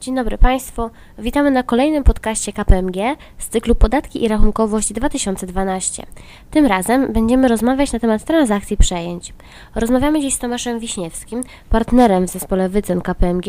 Dzień dobry Państwu. Witamy na kolejnym podcaście KPMG z cyklu Podatki i Rachunkowość 2012. Tym razem będziemy rozmawiać na temat transakcji przejęć. Rozmawiamy dziś z Tomaszem Wiśniewskim, partnerem w zespole wycen KPMG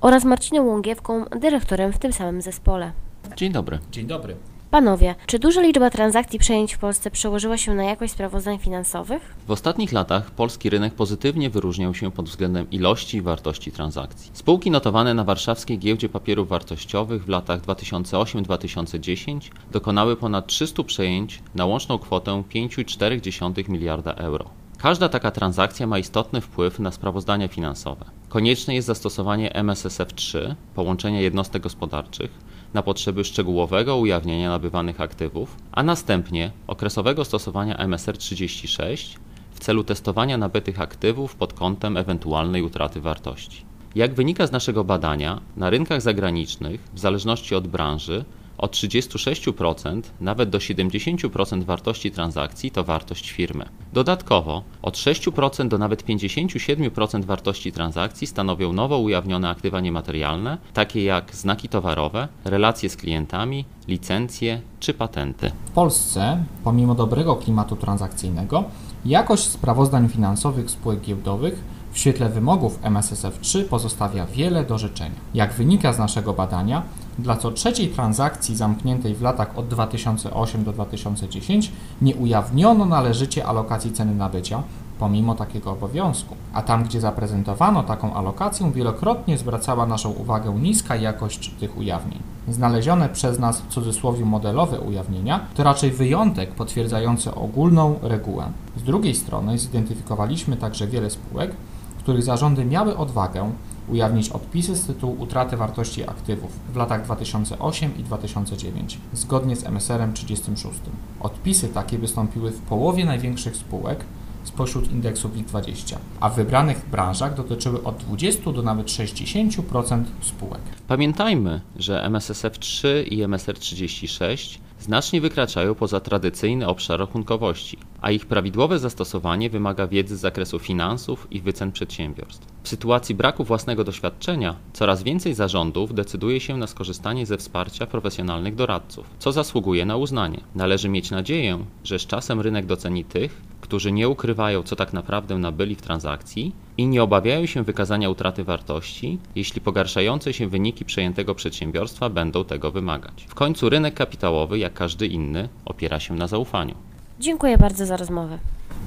oraz Marciną Łągiewką, dyrektorem w tym samym zespole. Dzień dobry. Dzień dobry. Panowie, czy duża liczba transakcji przejęć w Polsce przełożyła się na jakość sprawozdań finansowych? W ostatnich latach polski rynek pozytywnie wyróżniał się pod względem ilości i wartości transakcji. Spółki notowane na warszawskiej giełdzie papierów wartościowych w latach 2008-2010 dokonały ponad 300 przejęć na łączną kwotę 5,4 miliarda euro. Każda taka transakcja ma istotny wpływ na sprawozdania finansowe. Konieczne jest zastosowanie MSSF3, połączenia jednostek gospodarczych, na potrzeby szczegółowego ujawnienia nabywanych aktywów, a następnie okresowego stosowania MSR36 w celu testowania nabytych aktywów pod kątem ewentualnej utraty wartości. Jak wynika z naszego badania, na rynkach zagranicznych, w zależności od branży, od 36% nawet do 70% wartości transakcji to wartość firmy. Dodatkowo od 6% do nawet 57% wartości transakcji stanowią nowo ujawnione aktywa niematerialne, takie jak znaki towarowe, relacje z klientami, licencje czy patenty. W Polsce, pomimo dobrego klimatu transakcyjnego, jakość sprawozdań finansowych spółek giełdowych w świetle wymogów MSSF3 pozostawia wiele do życzenia. Jak wynika z naszego badania, dla co trzeciej transakcji zamkniętej w latach od 2008 do 2010 nie ujawniono należycie alokacji ceny nabycia, pomimo takiego obowiązku. A tam, gdzie zaprezentowano taką alokację, wielokrotnie zwracała naszą uwagę niska jakość tych ujawnień. Znalezione przez nas w cudzysłowie modelowe ujawnienia to raczej wyjątek potwierdzający ogólną regułę. Z drugiej strony zidentyfikowaliśmy także wiele spółek, których zarządy miały odwagę ujawnić odpisy z tytułu utraty wartości aktywów w latach 2008 i 2009, zgodnie z MSR 36. Odpisy takie wystąpiły w połowie największych spółek spośród indeksu WIG20, a w wybranych branżach dotyczyły od 20 do nawet 60% spółek. Pamiętajmy, że MSSF3 i MSR36 znacznie wykraczają poza tradycyjny obszar rachunkowości, a ich prawidłowe zastosowanie wymaga wiedzy z zakresu finansów i wycen przedsiębiorstw. W sytuacji braku własnego doświadczenia coraz więcej zarządów decyduje się na skorzystanie ze wsparcia profesjonalnych doradców, co zasługuje na uznanie. Należy mieć nadzieję, że z czasem rynek doceni tych, którzy nie ukrywają, co tak naprawdę nabyli w transakcji i nie obawiają się wykazania utraty wartości, jeśli pogarszające się wyniki przejętego przedsiębiorstwa będą tego wymagać. W końcu rynek kapitałowy, jak każdy inny, opiera się na zaufaniu. Dziękuję bardzo za rozmowę.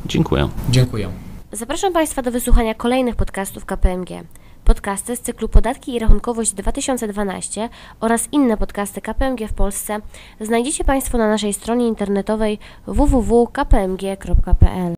Dziękuję. Dziękuję. Zapraszam Państwa do wysłuchania kolejnych podcastów KPMG. Podcasty z cyklu Podatki i Rachunkowość 2012 oraz inne podcasty KPMG w Polsce znajdziecie Państwo na naszej stronie internetowej www.kpmg.pl.